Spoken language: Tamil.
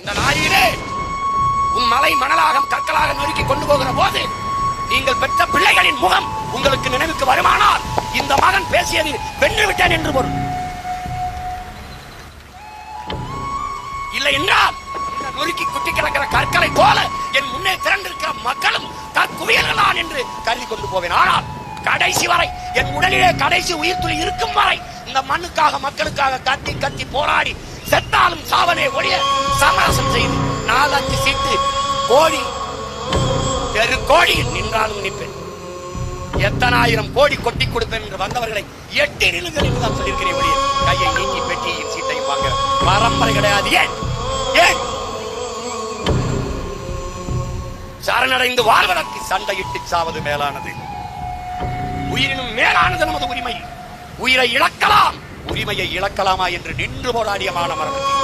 இந்த நாயிலே உன் மலை மணலாக கற்களாக நொறுக்கி கொண்டு போகிற போது நீங்கள் பெற்ற பிள்ளைகளின் முகம் உங்களுக்கு நினைவுக்கு வருமானால் இந்த மகன் பேசியது வென்று விட்டேன் என்று பொருள். இல்லை என்றால் நொறுக்கி குட்டி கிடக்கிற கற்களை போல என் முன்னே திரண்டிருக்கிற மக்களும் தற்குவியல்களான் என்று கருதி கொண்டு போவேன். ஆனால் கடைசி வரை என் உடலிலே கடைசி உயிர் துளி இருக்கும் வரை இந்த மண்ணுக்காக மக்களுக்காக கத்தி கத்தி போராடி செத்தாலும் சாவனே ஒழிய சமரசம் செய்து நாலஞ்சு சீட்டு கோடி தெரு கோடியில் நின்றாலும் நிற்பேன். எத்தனாயிரம் கோடி கொட்டி கொடுப்பேன் என்று வந்தவர்களை எட்டி நிலுங்கள் என்று தான் சொல்லியிருக்கிறேன் ஒழிய. கையை நீக்கி பெட்டியின் சீட்டையும் வாங்க பரம்பரை கிடையாது. ஏன்? ஏன்? சரணடைந்து வாழ்வதற்கு சண்டையிட்டு சாவது மேலானது. உயிரினும் மேலானது நமது உரிமை. உயிரை இழக்கலாம். உரிமையை இழக்கலாமா என்று நின்று போராடிய மாணவர்கள்.